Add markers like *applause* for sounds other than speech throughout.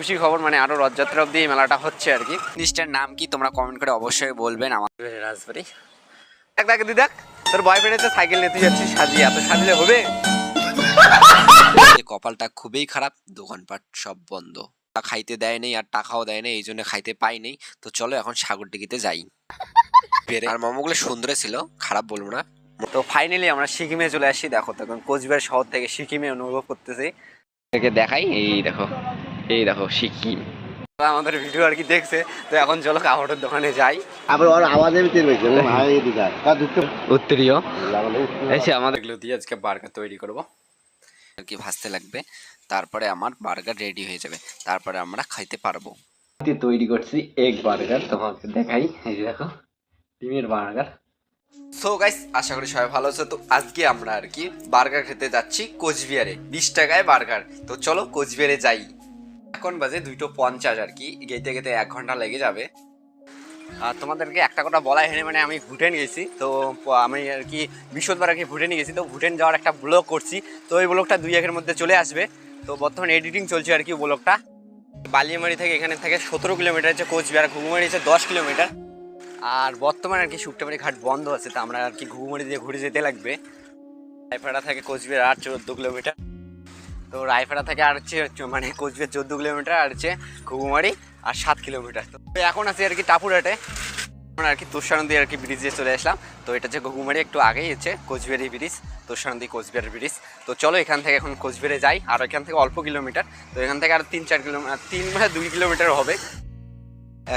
খুশি খবর মানে আরও রথযাত্রা অব্দি এই মেলাটা হচ্ছে আর কি। জিনিসটার নাম কি তোমরা কমেন্ট করে অবশ্যই বলবেন আমার। রাজবাড়ি। দেখ দেখ দি দেখ। তোর বয়ফ্রেন্ড এসে সাইকেল নিয়ে তুই যাচ্ছিস সাজিয়ে এত সাজলে হবে? *laughs* কপালটা খুবই খারাপ দোকানপাট সব বন্ধ। খাইতে দেয় নেই আর টাকাও দেয় নেই এই জন্য খাইতে পাই নেই। তো চলো এখন সাগর দিঘিতে যাই। আর মোমোগুলো সুন্দর ছিল খারাপ বলব না। তো ফাইনালি আমরা সিকিমে চলে আসি। দেখো তখন কোচবিহার শহর থেকে সিকিমে অনুভব করতেছি। দেখাই এই দেখো। এই দেখো সিকিম। আমাদের ভিডিও আর কি দেখছে তো এখন চলো কাপড়ের দোকানে যাই। আবার ওর আওয়াজে উত্তরীয়। এসে আমাদের এগুলো দিয়ে আজকে বার্গার তৈরি করব। আর কি ভাজতে লাগবে তারপরে আমার বার্গার রেডি হয়ে যাবে তারপরে আমরা খাইতে পারব। তৈরি করছি এগ বার্গার তোমাকে দেখাই এই যে দেখো ডিমের বার্গার। সো গাইস আশা করি সবাই ভালো আছো। তো আজকে আমরা আর কি বার্গার খেতে যাচ্ছি কোচবিহারে বিশ টাকায় বার্গার। তো চলো কোচবিহারে যাই। এখন বাজে দুইটো পঞ্চাশ আর কি। গেতে গেতে এক ঘণ্টা লেগে যাবে। আর তোমাদেরকে একটা কথা বলা হয়নি মানে আমি ভুটান গেছি। তো আমি আর কি বৃহস্পতিবার আর কি ভুটানে গেছি। তো ভুটান যাওয়ার একটা ব্লগ করছি। তো ওই ব্লগটা দুই একের মধ্যে চলে আসবে। তো বর্তমানে এডিটিং চলছে আর কি ব্লগটা বালিয়ামারি থেকে এখানে থেকে সতেরো কিলোমিটার হচ্ছে কোচবিহার, ঘুঘুমারি হচ্ছে দশ কিলোমিটার। আর বর্তমানে আর কি শুকটামারি ঘাট বন্ধ আছে, তো আমরা আর কি ঘুঘুমারি দিয়ে ঘুরে যেতে লাগবে। রায়পাড়া থেকে কোচবিহার আর চোদ্দ কিলোমিটার। তো রায়পাড়া থেকে আর হচ্ছে মানে কোচবিহার চোদ্দ কিলোমিটার আর হচ্ছে ঘুঘুমারি আর সাত কিলোমিটার। তো এখন আছি আর কি টাপুরহাটে। এখন আর কি তোষানন্দী আর কি ব্রিজে চলে আসলাম। তো এটা হচ্ছে ঘুঘুমারি একটু আগেই হচ্ছে কোচবিহারি ব্রিজ তোষানন্দী কোচবিহার ব্রিজ তো চলো এখান থেকে এখন কোচবিহারে যাই। আর এখান থেকে অল্প কিলোমিটার। তো এখান থেকে আর তিন চার কিলোমিটার তিন মানে দুই কিলোমিটার হবে।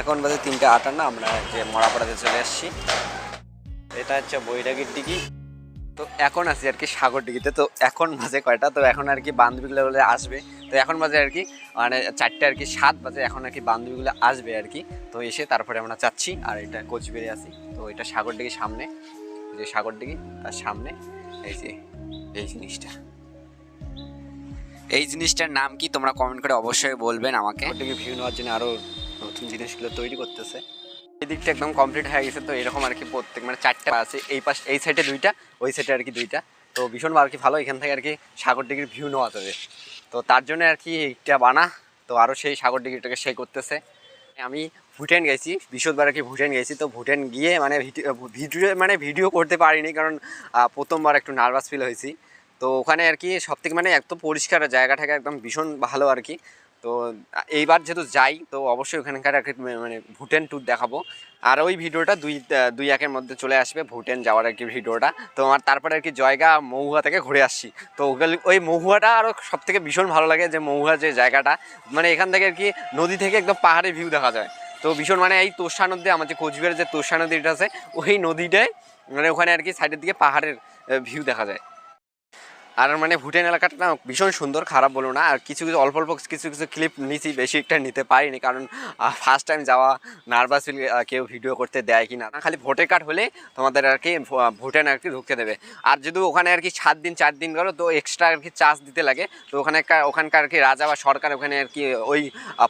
এখন বাজে তিনটে আটান্ন, আমরা যে মরাপাড়াতে চলে আসছি। এটা হচ্ছে বৈরাগীর দিঘি তো এখন আছি আর কি সাগর দিঘিতে তো এখন বাজে কয়টা? তো এখন আর কি বান্ধবীগুলো বলে আসবে। তো এখন বাজে আর কি মানে চারটে আর কি, সাত বাজে। এখন আর কি বান্ধবীগুলো আসবে আর কি। তো এসে তারপরে আমরা যাচ্ছি। আর এটা কোচবিহারে আছি। তো এটা সাগর দিঘির সামনে যে সাগর দিঘি তার সামনে। এই যে, এই জিনিসটা। এই জিনিসটার নাম কি তোমরা কমেন্ট করে অবশ্যই বলবেন আমাকে। ভিউ নেওয়ার জন্য আরও নতুন জিনিসগুলো তৈরি করতেছে। এই দিকটা একদম কমপ্লিট হয়ে গেছে, তো এরকম আর কি প্রত্যেক মানে চারটা আছে, এই পাশ এই সাইডে দুইটা, ওই সাইডে আর কি দুইটা। তো ভীষণ আর কি ভালো, এখান থেকে আর কি সাগর দিঘির ভিউ নেওয়া যাবে। তো তার জন্য আর কি এইটা বানা, তো আরও সেই সাগর দিঘিটাকে সে করতেছে। আমি ভুটান গেছি বিশদবার আর কি ভুটান গেছি, তো ভুটান গিয়ে মানে ভিডিও মানে ভিডিও করতে পারিনি, কারণ প্রথমবার একটু নার্ভাস ফিল হয়েছি। তো ওখানে আর কি সব থেকে মানে এত পরিষ্কার জায়গাটাকে একদম ভীষণ ভালো আর কি। তো এইবার যেহেতু যাই, তো অবশ্যই ওখানকার কি মানে ভুটান ট্যুর দেখাবো। আর ওই ভিডিওটা দুই দুই একের মধ্যে চলে আসবে, ভুটান যাওয়ার আর কি ভিডিওটা। তো আমার তারপরে আর কি জয়গা মহুয়া থেকে ঘুরে আসছি। তো ওই মহুয়াটা আরও সব থেকে ভীষণ ভালো লাগে যে মহুয়া যে জায়গাটা মানে এখান থেকে আর কি নদী থেকে একদম পাহাড়ের ভিউ দেখা যায়। তো ভীষণ মানে এই তোষা নদী, আমার যে কোচবিহারের যে তোষা নদীটা আছে, ওই নদীটায় মানে ওখানে আর কি সাইডের দিকে পাহাড়ের ভিউ দেখা যায়। আর মানে ভুটান এলাকাটা না ভীষণ সুন্দর, খারাপ বলো না। আর কিছু কিছু, অল্প অল্প কিছু কিছু ক্লিপ নিয়েছি বেশি একটা নিতে পারিনি কারণ ফার্স্ট টাইম যাওয়া নার্ভাস ফিল কেউ ভিডিও করতে দেয় কি না, খালি ভোটার কার্ড হলে তোমাদের আর কি ভুটান আর কি ঢুকতে দেবে। আর যদি ওখানে আর কি সাত দিন, চার দিন গেলো, তো এক্সট্রা আর কি চার্জ দিতে লাগে। তো ওখানে ওখানকার আর কি রাজা বা সরকার ওখানে আর কি ওই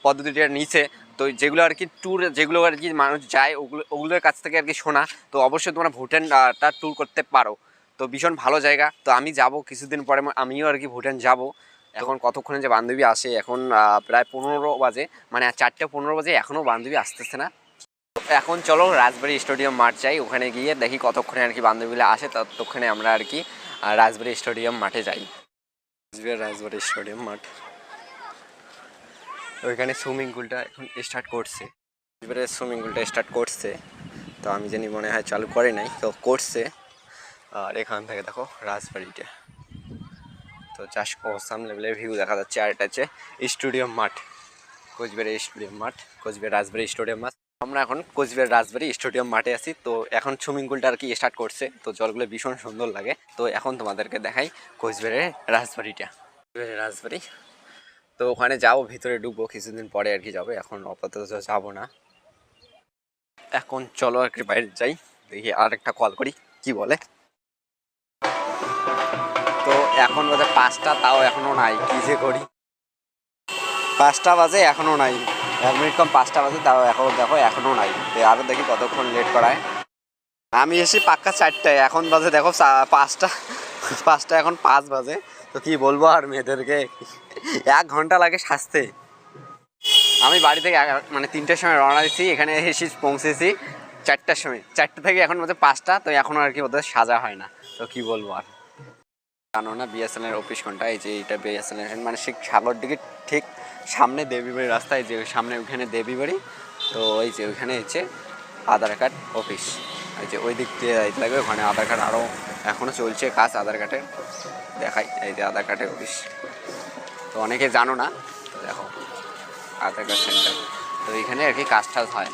পদ্ধতিটা নিচে তো যেগুলো আর কি ট্যুর যেগুলো আর কি মানুষ যায়, ওগুলো, ওগুলোর কাছ থেকে আর কি শোনা। তো অবশ্যই তোমরা ভুটানটা ট্যুর করতে পারো। তো ভীষণ ভালো জায়গা। তো আমি যাব কিছুদিন পরে আমিও আর কি ভুটান যাব। এখন কতক্ষণে যে বান্ধবী আসে, এখন প্রায় পনেরো বাজে মানে চারটে পনেরো বাজে এখনও বান্ধবী আসতেছে না। এখন চলো রাজবাড়ি স্টেডিয়াম মাঠ যাই, ওখানে গিয়ে দেখি কতক্ষণে আর কি বান্ধবীগুলো আসে, ততক্ষণে আমরা আর কি রাজবাড়ি স্টেডিয়াম মাঠে যাই। রাজবাড়ি স্টেডিয়াম মাঠ। ওইখানে সুইমিং পুলটা এখন স্টার্ট করছে। এবারে সুইমিং পুলটা স্টার্ট করছে। তো আমি জানি মনে হয় চালু করে নাই, তো করছে। আর এখান থেকে দেখো রাজবাড়িটা। তো চাষ অসাম লেভেলের ভিউ দেখা যাচ্ছে, আর এটা হচ্ছে স্টেডিয়াম মাঠ কোচবিহারের স্টেডিয়াম মাঠ, কোচবিহার রাজবাড়ি স্টেডিয়াম মাঠ। আমরা এখন কোচবিহার রাজবাড়ি স্টেডিয়াম মাঠে আছি, তো এখন সুইমিং পুলটা আর কি স্টার্ট করছে, তো জলগুলো ভীষণ সুন্দর লাগে। তো এখন তোমাদেরকে দেখাই কোচবিহারের রাজবাড়িটা। কোচবিহারের রাজবাড়ি। তো ওখানে যাব, ভিতরে ঢুকবো, কিছুদিন পরে আর কি যাব, এখন আপাতত যাব না। এখন চলো আর কি বাইরে যাই, দেখি আর একটা কল করি, কি বলে? এখন বাজে পাঁচটা, তাও এখনও নাই। কি যে করি? পাঁচটা বাজে, এখনও নাই। এক মিনিট কম পাঁচটা বাজে, তাও এখন দেখো, এখনও নাই। তো আরও দেখি কতক্ষণ লেট করায়। আমি এসে পাক্কা চারটায়, এখন বাজে দেখো পাঁচটা পাঁচটা এখন পাঁচ বাজে। তো কি বলব আর মেয়েদেরকে? এক ঘণ্টা লাগে সাজতে। আমি বাড়ি থেকে মানে তিনটের সময় রওনা দিচ্ছি এখানে এসে পৌঁছেছি চারটার সময়। চারটে থেকে এখন মধ্যে পাঁচটা, তো এখনও আর কি ওদের সাজা হয় না। তো কি বলব আর? জানো না বিএসএন এর অফিস কোনটা? এই যে এটা বিএসএন এর মানে সেই সাগর দিকে ঠিক সামনে দেবীবাড়ি রাস্তায় যে সামনে ওইখানে দেবীবাড়ি, তো ওই যে ওইখানে হচ্ছে আধার কার্ড অফিস। এই যে ওই দিক দিয়ে লাগবে, ওখানে আধার কার্ড আরও এখনও চলছে কাজ আধার কার্ডের দেখাই, এই যে আধার কার্ডের অফিস। তো অনেকে জানো না দেখো, আধার কার্ড সেন্টার। তো এইখানে আর কি কাজ টাজ হয়।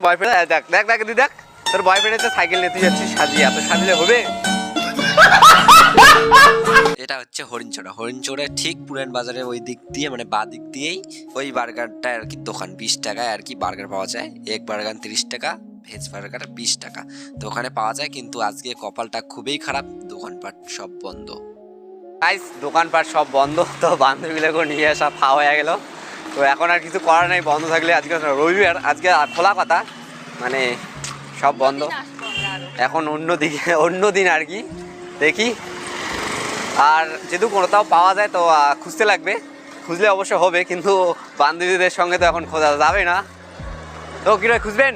বয়ফ্রেন্ড, দেখ দেখ দেখ দিদি দেখ, তোর বয়ফ্রেন্ডের তো সাইকেল নিতে যাচ্ছিস, সাজিয়ে, এত সাজলে হবে? এটা হচ্ছে হরিণচোড়া। হরিণচোড়া ঠিক পুরান বাজারের ওই দিক দিয়ে মানে বা দিক দিয়েই ওই বার্গারটা আর কি দোকান। বিশ টাকায় আর কি বার্গার পাওয়া যায়। এক বার্গার তিরিশ টাকা ভেজ বার্গার বিশ টাকা। তো ওখানে পাওয়া যায় কিন্তু আজকে কপালটা খুবই খারাপ। দোকানপাট সব বন্ধ। গাইস দোকানপাট সব বন্ধ তো বান্ধবীগুলোকে নিয়ে আসা খাওয়া হয়ে গেল। তো এখন আর কিছু করার নেই বন্ধ থাকলে আজকে রবিবার আজকে আর খোলা কথা মানে সব বন্ধ। এখন অন্য দিকে অন্য দিন আর কি। দেখি আর যেহেতু কোথাও পাওয়া যায় তো খুঁজতে লাগবে। খুঁজলে অবশ্য হবে কিন্তু বান্ধবীদের সঙ্গে তো এখন খোঁজা যাবে না। তো কিরা খুঁজবেন?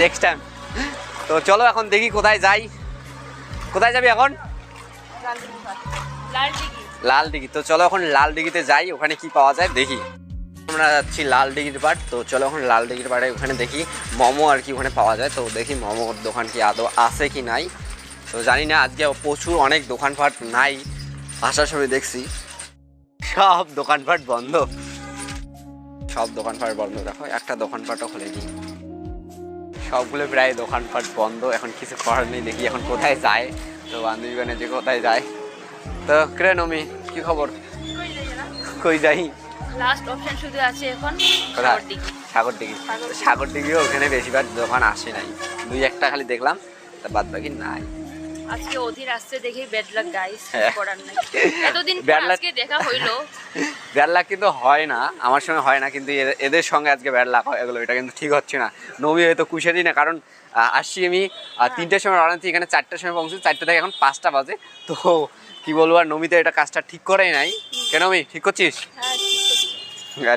নেক্সট টাইম তো চলো এখন দেখি কোথায় যাই। কোথায় যাবি এখন? লাল দিঘি তো চলো এখন লাল দিঘিতে যাই ওখানে কি পাওয়া যায় দেখি। আমরা যাচ্ছি লাল দিঘির পাট তো চলো এখন লাল দিঘির পাড়ে ওখানে দেখি। মোমো আর কি ওখানে পাওয়া যায়। তো দেখি মোমোর দোকান কি আদৌ আছে কি নাই। তো জানি না আজকে প্রচুর অনেক দোকানপাট নাই আসার সময় দেখছি। সব দোকানপাট বন্ধ। সব দোকানপাট বন্ধ দেখো একটা দোকানপাটও খুলেনি। সবগুলো প্রায় দোকানপাট বন্ধ এখন কিছু করার নেই দেখি এখন কোথায় যায়। তো বান্ধবীগণে যে কোথায় যায়। তো ক্রে নমি কি খবর? কই যাই? লাস্ট অপশন শুধু আছে এখন সাগর দিঘি। সাগর দিঘি সাগর দিঘি। সাগর দিঘিও ওখানে বেশিরভাগ দোকান আসে নাই। দুই একটা খালি দেখলাম তা বাদ বাকি নাই। আজকে অধীর আসছে দেখি ব্যাড লাক গাইস হ্যাঁ। করার নাই। এতদিন আজকে দেখা হইল। ব্যাড লাক কিন্তু হয় না আমার সঙ্গে হয় না কিন্তু এদের- সঙ্গে আজকে ব্যাড লাক হয় এগুলো এটা কিন্তু ঠিক হচ্ছে না। নবী হয়তো কুশারি না কারণ আসছি আমি আহ, তিনটের সময় রানাচ্ছি এখানে চারটের সময় পৌঁছছি চারটে থেকে এখন পাঁচটা বাজে। তো কি বলব আর নমিতে এটা কাজটা ঠিক করেই নাই। কেন আমি ঠিক করছিস? হ্যাঁ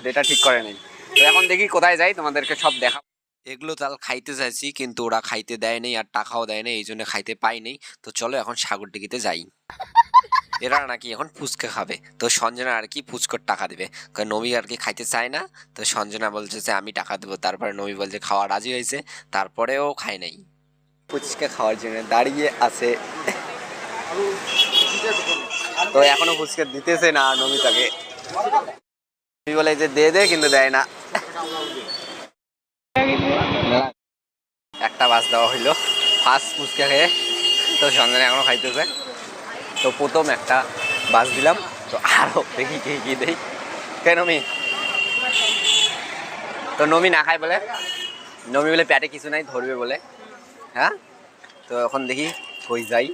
এটা ঠিক করে নেই। তো এখন দেখি কোথায় যাই তোমাদেরকে সব দেখা এগুলো তাল খাইতে চাইছি কিন্তু ওরা খাইতে দেয় নেই আর টাকাও দেয় নেই এই জন্য খাইতে পাই নেই। তো চলো এখন সাগর ডিগিতে যাই। *laughs* এরা নাকি এখন ফুচকা খাবে। তো সঞ্জনা আর কি ফুচকোর টাকা দেবে। কারণ নবী আর কি খাইতে চায় না। তো সঞ্জনা বলছে যে আমি টাকা দেবো। তারপরে নবী বলছে খাওয়া রাজি হয়েছে। তারপরেও খায় নাই। ফুচকা খাওয়ার জন্য দাঁড়িয়ে আছে। তো এখনও ফুচকা দিতেছে না নমিতাকে নবী বলে যে দে দে কিন্তু দেয় না। একটা বাস দেওয়া হইল। ফার্স্ট ফুচকা খেয়ে তো সন্ধানে এখনও খাইতেছে। তো প্রথম একটা বাস দিলাম। তো আরও দেখি কি কি দেই কে নমি? তো নমি না খায় বলে। নমি বলে প্যাটে কিছু নাই, ধরবে বলে। হ্যাঁ? তো এখন দেখি কই যাই।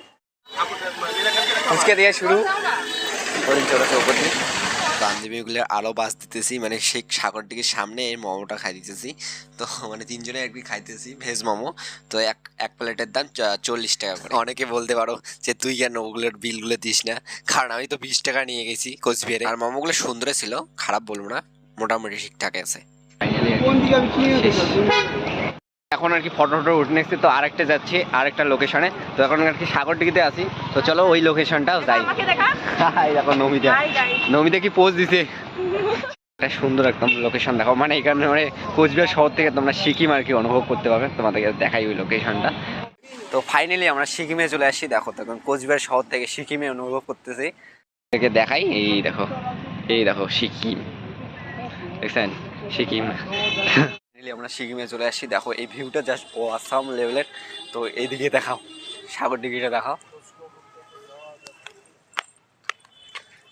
ফুচকা দিয়ে শুরু। হরিণ চলেছে উপর দিয়ে বান্ধবীগুলো আলো বাস দিতেছি মানে সেই সাগরটিকে সামনে এই মোমোটা খাই দিতেছি। তো মানে তিনজনে একদিন খাইতেছি, ভেজ মোমো। তো এক এক প্লেটের দাম চল্লিশ টাকা করে। অনেকে বলতে পারো যে তুই কেন ওগুলোর বিলগুলো দিস না? কারণ আমি তো বিশ টাকা নিয়ে গেছি কোচবিহারে। আর মোমোগুলো সুন্দর ছিল, খারাপ বলব না, মোটামুটি ঠিকঠাক আছে। এখন আর কি ফটো ফটো উঠে নিচ্ছি তো আরেকটা যাচ্ছি আরেকটা লোকেশনে তো এখন আর কি সাগর দিঘিতে আছি তো চলো ওই লোকেশনটাও যাই। দেখো। নমিতা। নমিতা কি পোজ দিছে? একটা সুন্দর একদম লোকেশন দেখো। মানে এখানে মানে কোচবিহার শহর থেকে তোমরা সিকিম আর কি অনুভব করতে পারবে। তোমাদেরকে দেখাই ওই লোকেশনটা তো ফাইনালি আমরা সিকিমে চলে আসি। দেখো তো এখন কোচবিহার শহর থেকে সিকিমে অনুভব করতেছি। একে দেখাই এই দেখো এই দেখো সিকিম। দেখছেন? সিকিম। আমরা সিকিমে চলে আসছি। দেখো, এই ভিউটা জাস্ট ও আসাম লেভেলের তো এইদিকে দেখাও। সাগর দিঘিটা দেখাও।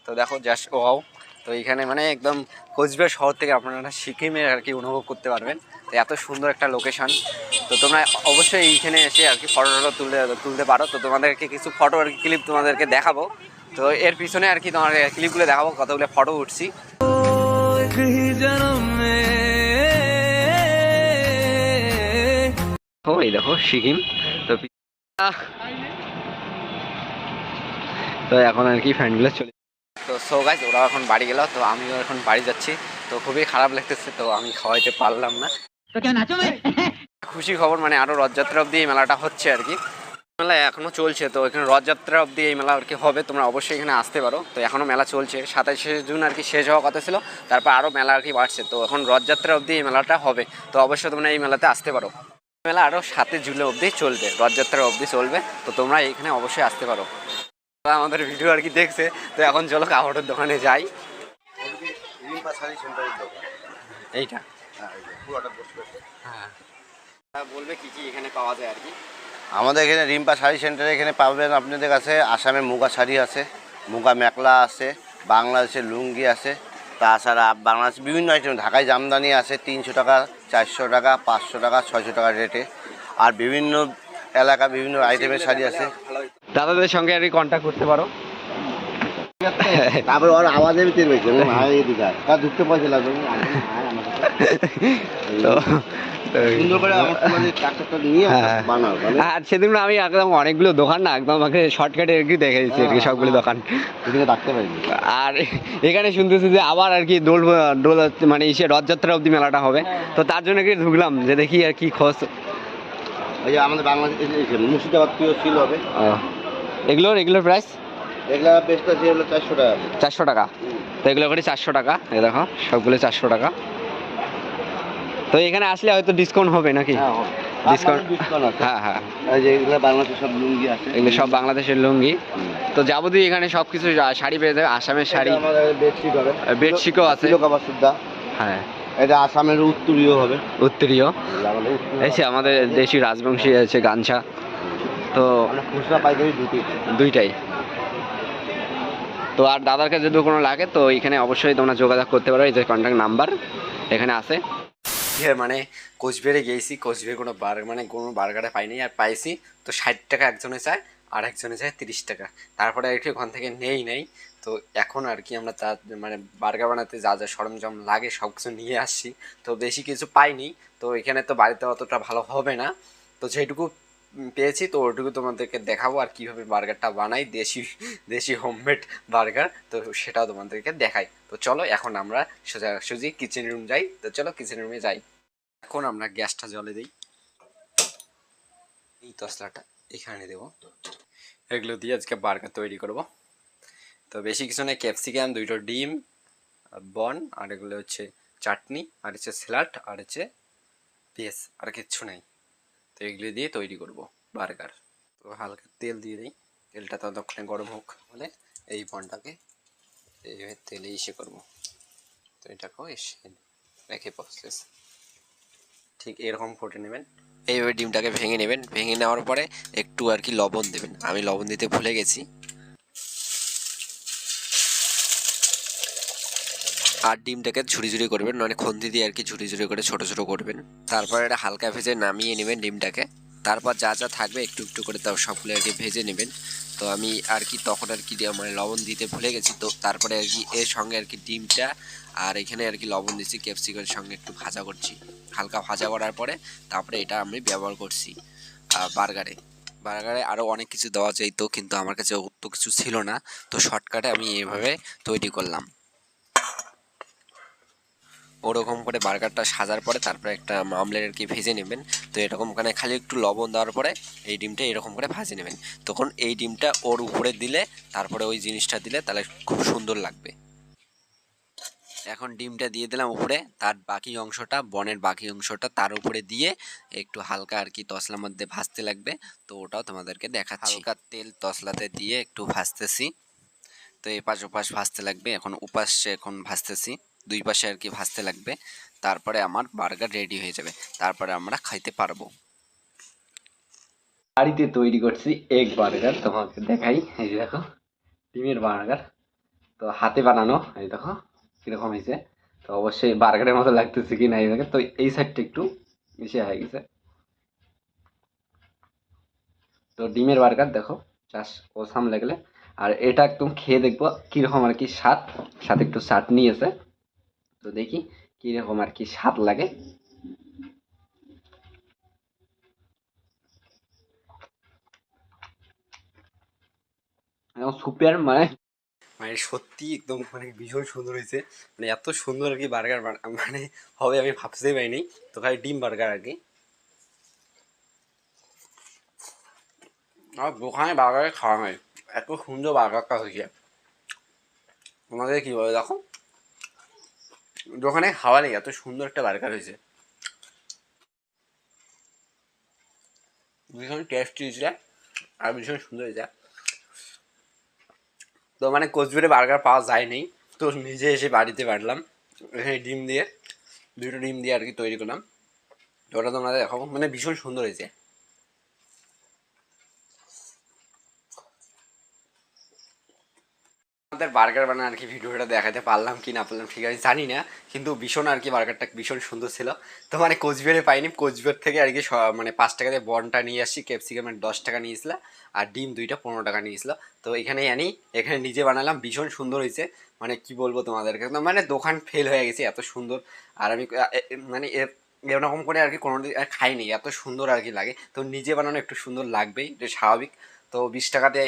তো দেখো জাস্ট ওয়াও তো এখানে মানে একদম কোচবিহার শহর থেকে আপনারা সিকিমের আর কি অনুভব করতে পারবেন। তো এত সুন্দর একটা লোকেশন তো তোমরা অবশ্যই এইখানে এসে আর কি ফটো টটো তুলে তুলতে পারো। তো তোমাদেরকে কিছু ফটো আর কি ক্লিপ তোমাদেরকে দেখাবো। তো এর পিছনে আর কি তোমার ক্লিপগুলো দেখাবো, কতগুলো ফটো উঠছি। ও এই দেখো সিকিম। তো তো এখন আর কি ফ্যানগুলো চলে তো সো গাইজ ওরা এখন বাড়ি গেল তো আমিও এখন বাড়ি যাচ্ছি। তো খুবই খারাপ লাগতেছে তো আমি খাওয়াইতে পারলাম না। খুশি খবর মানে আরও রথযাত্রা অবধি এই মেলাটা হচ্ছে আর কি। মেলা এখনও চলছে তো এখানে রথযাত্রা অবধি এই মেলা আর কি হবে তোমরা অবশ্যই এখানে আসতে পারো। তো এখনও মেলা চলছে সাতাশে জুন আর কি শেষ হওয়ার কথা ছিল তারপর আরও মেলা আর কি বাড়ছে। তো এখন রথযাত্রা অবধি এই মেলাটা হবে তো অবশ্যই তোমরা এই মেলাতে আসতে পারো। মেলা আরও সাতে জুলাই অবধি চলবে রথযাত্রা অবধি চলবে। তো তোমরা এখানে অবশ্যই আসতে পারো। আমাদের ভিডিও আর কি দেখছে, তো এখন চলো কাপড়ের দোকানে যাই। এইটা। হ্যাঁ। আর কি? আমাদের এখানে রিম্পা শাড়ি সেন্টারে এখানে পাবেন আপনাদের কাছে আসামে মুগা শাড়ি আছে, মুগা মেখলা আছে, বাংলাদেশের লুঙ্গি আছে তাছাড়া বাংলাদেশ বিভিন্ন আইটেম ঢাকায় জামদানি আছে তিনশো টাকা চারশো টাকা পাঁচশো টাকা ছয়শো টাকা রেটে আর বিভিন্ন এলাকা বিভিন্ন আইটেমের শাড়ি আছে। দাদাদের সঙ্গে আর কি কন্ট্যাক্ট করতে পারো? তারপরে ওর আওয়াজে আমি ভাই এদিকে ঢুকতে পয়সা লাগবে। নিয়ে হ্যাঁ। আর সেদিন আমি একদম অনেকগুলো দোকান না একদম আমাকে শর্টকাটে আর কি দেখে দিচ্ছি আর কি সবগুলো দোকান। ডাকতে পারিনি। আর এখানে শুনতেছি যে আবার আর কি দোল দোল মানে ইসে রথযাত্রা অবধি মেলাটা হবে। তো তার জন্য কি ঢুকলাম যে দেখি আর কি খোঁজ। ওই যে আমাদের বাংলাদেশ মুর্শিদাবাদ প্রিয় ছিল হবে। এগুলোর এগুলোর প্রাইস এগুলা হলো চারশো টাকা। চারশো টাকা। তো এগুলো করে চারশো টাকা এই দেখো সবগুলো চারশো টাকা। তো এখানে আসলে হয়তো ডিসকাউন্ট হবে নাকি? হ্যাঁ ডিসকাউন্ট হ্যাঁ হ্যাঁ। বাংলাদেশের সব লুঙ্গি আছে। এগুলো সব বাংলাদেশের লুঙ্গি। তো যাবতীয় এখানে সব কিছু শাড়ি পেয়ে যাবে আসামের শাড়ি। আমাদের বেডশিটও আছে। হ্যাঁ। এটা আসামের উত্তরীয় হবে। উত্তরীয়। আমাদের দেশি রাজবংশী আছে গামছা তো খুচরা পাইকারি দুইটাই। তো আর দাদার কাছে যদি কোনো লাগে তো এখানে অবশ্যই তোমরা যোগাযোগ করতে পারো। এই যে কন্ট্যাক্ট নাম্বার এখানে আছে। মানে কোচবিহারে গিয়েছি, কোচবিহারে কোনো বার মানে কোনো বার্গারে পাইনি, আর পাইছি তো ষাট টাকা একজনে চায়, আর একজনে চায় তিরিশ টাকা। তারপরে আর কি ওখান থেকে নেই নেই। তো এখন আর কি আমরা তার মানে বার্গার বানাতে যা যা সরঞ্জাম লাগে সব কিছু নিয়ে আসছি। তো বেশি কিছু পাইনি, তো এখানে তো বাড়িতে অতটা ভালো হবে না। তো যেটুকু পেয়েছি, তো ওটুকু তোমাদেরকে দেখাবো আর কীভাবে বার্গারটা বানাই, দেশি দেশি হোমমেড বার্গার, তো সেটাও তোমাদেরকে দেখাই। তো চলো, এখন আমরা সোজাসুজি কিচেন রুম যাই। তো চলো কিচেন রুমে যাই। এখন আমরা গ্যাসটা জলে দিই। এই তসলাটা এখানে দেবো। এগুলো দিয়ে আজকে বার্গার তৈরি করব। তো বেশি কিছু নেই ক্যাপসিকাম দুইটো ডিম বন আর এগুলো হচ্ছে চাটনি, আর হচ্ছে স্যালাড আর হচ্ছে পেঁয়াজ, আর কিচ্ছু নেই। তো এগুলো দিয়ে তৈরি করব বার্গার। তো হালকা তেল দিয়ে দিই। তেলটা ততক্ষণে গরম হোক হলে এই পনটাকে এইভাবে তেলে ইসে করব। তো এটাকেও এসে রেখে প্রসেস ঠিক এরকম ফুটে নেবেন। এইভাবে ডিমটাকে ভেঙে নেবেন। ভেঙে নেওয়ার পরে একটু আর কি লবণ দেবেন। আমি লবণ দিতে ভুলে গেছি। আর ডিমটাকে ঝুড়ি ঝুড়ি করবেন মানে খন্তি দিয়ে আর কি ঝুড়ি ঝুড়ি করে ছোট ছোট করবেন। তারপর এটা হালকা ভেজে নামিয়ে নেবেন ডিমটাকে। তারপর যা যা থাকবে একটু একটু করে তাও সবগুলো আর কি ভেজে নেবেন। তো আমি আর কি তখন আর কি মানে লবণ দিতে ভুলে গেছি, তো তারপরে আর কি এর সঙ্গে আর কি ডিমটা আর এখানে আর কি লবণ দিচ্ছি, ক্যাপসিকামের সঙ্গে একটু ভাজা করছি। হালকা ভাজা করার পরে তারপরে এটা আমি ব্যবহার করছি বার্গারে। বার্গারে আরও অনেক কিছু দেওয়া যেত কিন্তু আমার কাছে অত কিছু ছিল না। তো শর্টকাটে আমি এভাবে তৈরি করলাম। ওরকম করে বার্গারটা সাজার পরে তারপরে একটা আমলেট আর কি ভেজে নেবেন। তো এরকম ওখানে খালি একটু লবণ দেওয়ার পরে এই ডিমটা এরকম করে ভাজে নেবেন। তখন এই ডিমটা ওর উপরে দিলে, তারপরে ওই জিনিসটা দিলে তাহলে খুব সুন্দর লাগবে। এখন ডিমটা দিয়ে দিলাম উপরে, তার বাকি অংশটা, বনের বাকি অংশটা তার উপরে দিয়ে একটু হালকা আর কি তসলার মধ্যে ভাজতে লাগবে। তো ওটাও তোমাদেরকে দেখাচ্ছি। হালকা তেল তসলাতে দিয়ে একটু ভাজতেছি। তো এপাশ ওপাশ ভাজতে লাগবে, এখন উপাশে এখন ভাজতেছি। দুই পাশে আর কি ভাজতে লাগবে। তারপরে আমার বার্গার রেডি হয়ে যাবে। তারপরে আমরা খাইতে পারব। বাড়িতে তৈরি করছি এগ বার্গার। তোমাকে দেখাই। এই যে দেখো, ডিমের বার্গার। তো হাতে বানানো, এই দেখো, কীরকম হয়েছে। তো অবশ্যই বার্গারের মতো লাগতেছে কি না এই দেখে। তো এই সাইডটা একটু মিশে হয়ে গেছে। তো ডিমের বার্গার দেখো চাষ ওসাম লাগলে। আর এটা একদম খেয়ে দেখব কীরকম আর কি স্বাদ। সাথে একটু চাটনি আছে। তো দেখি কীরকম আর কি স্বাদ লাগে। সুপের মানে মানে সত্যি একদম মানে ভীষণ সুন্দর হয়েছে। মানে এত সুন্দর আর কি বার্গার মানে হবে আমি ভাবতেই পারিনি। তো ভাই ডিম বার্গার আর কি। আর দোকানে বার্গারে খাওয়া হয়। এত সুন্দর বার্গারটা হয়েছে। তোমাদের কি বলে দেখো। দোকানে খাওয়া নেই, এত সুন্দর একটা বার্গার হয়েছে। ভীষণ টেস্টি হয়েছে, আর ভীষণ সুন্দর হয়েছে তো মানে কোচবিহারে বার্গার পাওয়া যায়নি তো নিজে এসে বাড়িতে বাড়লাম। এখানে ডিম দিয়ে, দুটো ডিম দিয়ে আর কি তৈরি করলাম। ওটা তোমরা দেখো মানে ভীষণ সুন্দর হয়েছে। আমাদের বার্গার বানানো আর কি ভিডিওটা দেখাতে পারলাম কি না পারলাম ঠিক আছে, জানি না। কিন্তু ভীষণ আর কি বার্গারটা ভীষণ সুন্দর ছিল। তো মানে কোচবিহারে পাইনি, কোচবিহার থেকে আর কি মানে পাঁচ টাকা দিয়ে বনটা নিয়ে আসছি, ক্যাপসিকাম দশ টাকা নিয়েছিল আর ডিম দুইটা পনেরো টাকা নিয়েছিল তো এখানে আনি, এখানে নিজে বানালাম, ভীষণ সুন্দর হয়েছে। মানে কি বলব তোমাদেরকে মানে দোকান ফেল হয়ে গেছে, এত সুন্দর। আর আমি মানে এরকম করে আর কি আর খাইনি, এত সুন্দর আর কি লাগে। তো নিজে বানানো একটু সুন্দর লাগবেই স্বাভাবিক। তো বিশ টাকাতে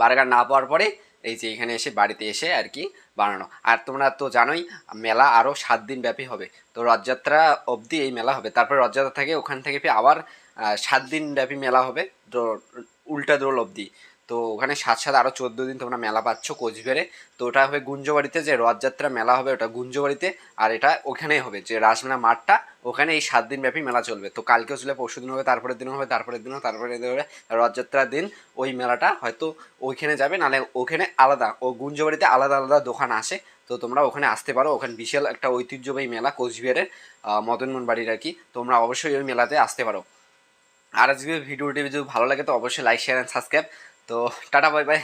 বার্গার না পাওয়ার পরে এই যে এখানে এসে বাড়িতে এসে আর কি বানানো। আর তোমরা তো জানোই, মেলা আরও সাত দিন ব্যাপী হবে। তো রথযাত্রা অবধি এই মেলা হবে। তারপর রথযাত্রা থেকে ওখান থেকে আবার সাত দিন ব্যাপী মেলা হবে তো উল্টা দোল অবধি। তো ওখানে সাত সাত আরও চোদ্দ দিন তোমরা মেলা পাচ্ছ কোচবিহারে। তো ওটা হবে গুঞ্জবাড়িতে যে রথযাত্রা মেলা হবে ওটা গুঞ্জবাড়িতে, আর এটা ওখানেই হবে যে রাসমেলা মাঠটা, ওখানে এই সাত দিন ব্যাপী মেলা চলবে। তো কালকেও চলে পরশু দিন হবে, তারপরের দিন হবে, তারপরের দিন হবে দিন হবে, রথযাত্রার দিন ওই মেলাটা হয়তো ওইখানে যাবে, নাহলে ওখানে আলাদা, ও গুঞ্জবাড়িতে আলাদা আলাদা দোকান আসে। তো তোমরা ওখানে আসতে পারো, ওখানে বিশাল একটা ঐতিহ্যবাহী মেলা কোচবিহারের মদনমোহন বাড়ির আর কি। তোমরা অবশ্যই ওই মেলাতে আসতে পারো। আর আজকে ভিডিওটি যদি ভালো লাগে, তো অবশ্যই লাইক শেয়ার অ্যান্ড সাবস্ক্রাইব তো টাটা বাই বাই